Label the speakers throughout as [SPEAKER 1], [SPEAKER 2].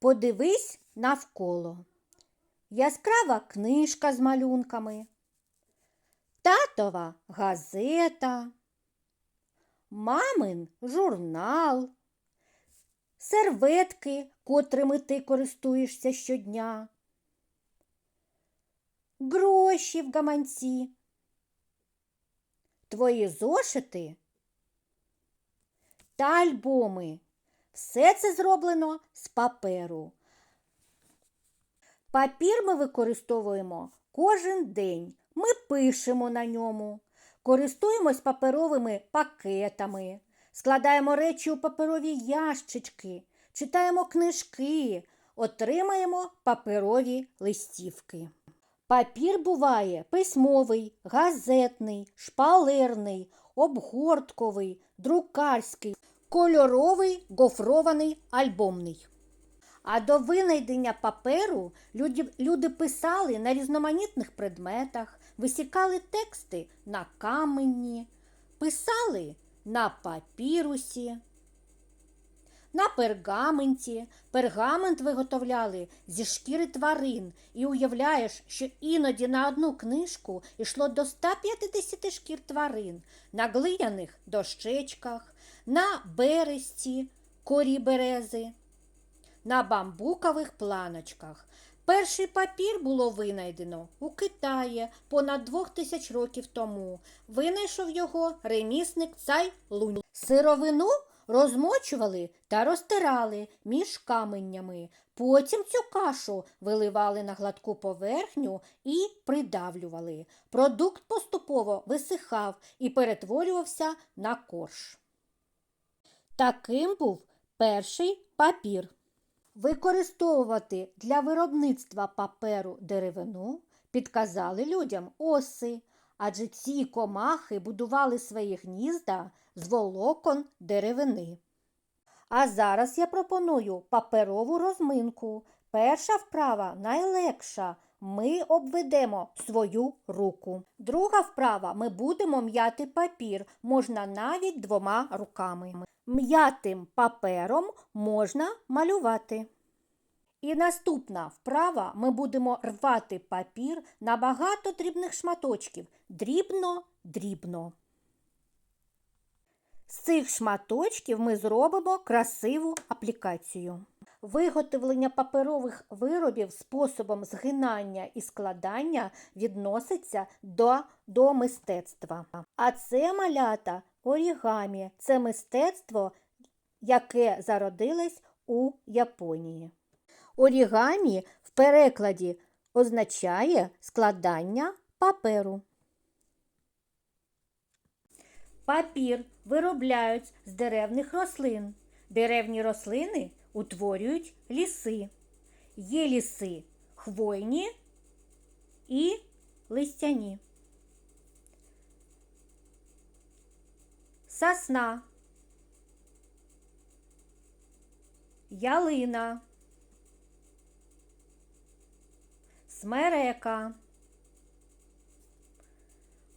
[SPEAKER 1] Подивись навколо. Яскрава книжка з малюнками, татова газета, мамин журнал, серветки, котрими ти користуєшся щодня, гроші в гаманці, твої зошити та альбоми. Все це зроблено з паперу. Папір ми використовуємо кожен день. Ми пишемо на ньому, користуємось паперовими пакетами, складаємо речі у паперові ящички, читаємо книжки, отримаємо паперові листівки. Папір буває письмовий, газетний, шпалерний, обгортковий, друкарський, кольоровий, гофрований, альбомний. А до винайдення паперу люди, люди писали на різноманітних предметах, висікали тексти на камені, писали на папірусі, на пергаменті. Пергамент виготовляли зі шкіри тварин. І уявляєш, що іноді на одну книжку йшло до 150 шкір тварин, на глиняних дощечках, на бересті, корі берези на бамбукових планочках. Перший папір було винайдено у Китаї понад двох тисяч років тому. Винайшов його ремісник Цай Лунь. Сировину розмочували та розтирали між каменями. Потім цю кашу виливали на гладку поверхню і придавлювали. Продукт поступово висихав і перетворювався на корж. Таким був перший папір. Використовувати для виробництва паперу деревину підказали людям оси, адже ці комахи будували свої гнізда з волокон деревини. А зараз я пропоную паперову розминку. Перша вправа найлегша. Ми обведемо свою руку. Друга вправа ми будемо м'яти папір, можна навіть двома руками. М'ятим папером можна малювати. І наступна вправа ми будемо рвати папір на багато дрібних шматочків. Дрібно-дрібно. З цих шматочків ми зробимо красиву аплікацію. Виготовлення паперових виробів способом згинання і складання відноситься до, до мистецтва. А це малята орігамі. Це мистецтво, яке зародилось у Японії. Орігамі в перекладі означає складання паперу. Папір виробляють з деревних рослин. Деревні рослини утворюють ліси. Є ліси хвойні і листяні. Сосна, ялина, смерека,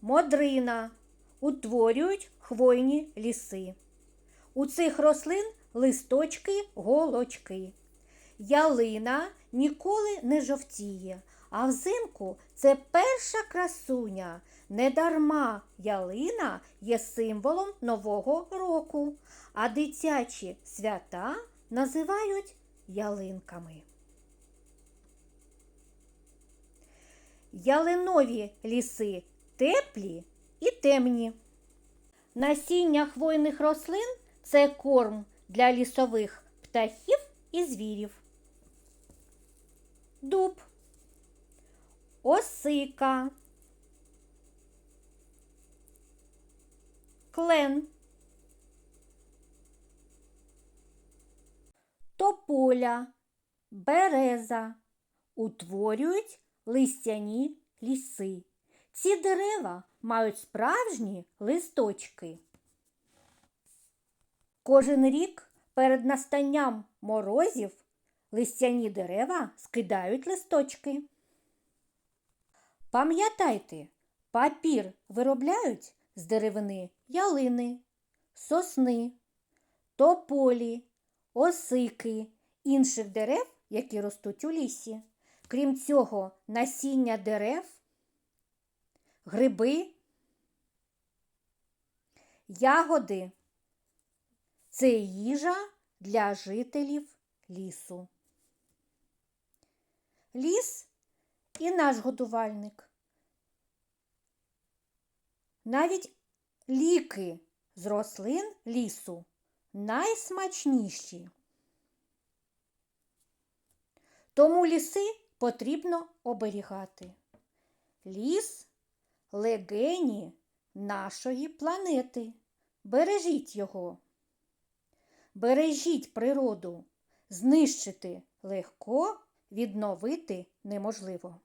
[SPEAKER 1] модрина утворюють хвойні ліси. У цих рослин листочки голочки. Ялина ніколи не жовтіє, а взимку це перша красуня. Недарма ялина є символом Нового року, а дитячі свята називають ялинками. Ялинові ліси теплі і темні. Насіння хвойних рослин це корм для лісових птахів і звірів. Дуб, осика, клен, тополя, береза. Утворюють листяні ліси. Ці дерева мають справжні листочки. Кожен рік перед настанням морозів листяні дерева скидають листочки. Пам'ятайте, папір виробляють з деревини ялини, сосни, тополі, осики інших дерев, які ростуть у лісі. Крім цього, насіння дерев, гриби, ягоди це їжа для жителів лісу. Ліс і наш годувальник. Навіть ліки з рослин лісу найсмачніші. Тому ліси потрібно оберігати. Ліс легені нашої планети. Бережіть його. Бережіть природу. Знищити легко, відновити неможливо.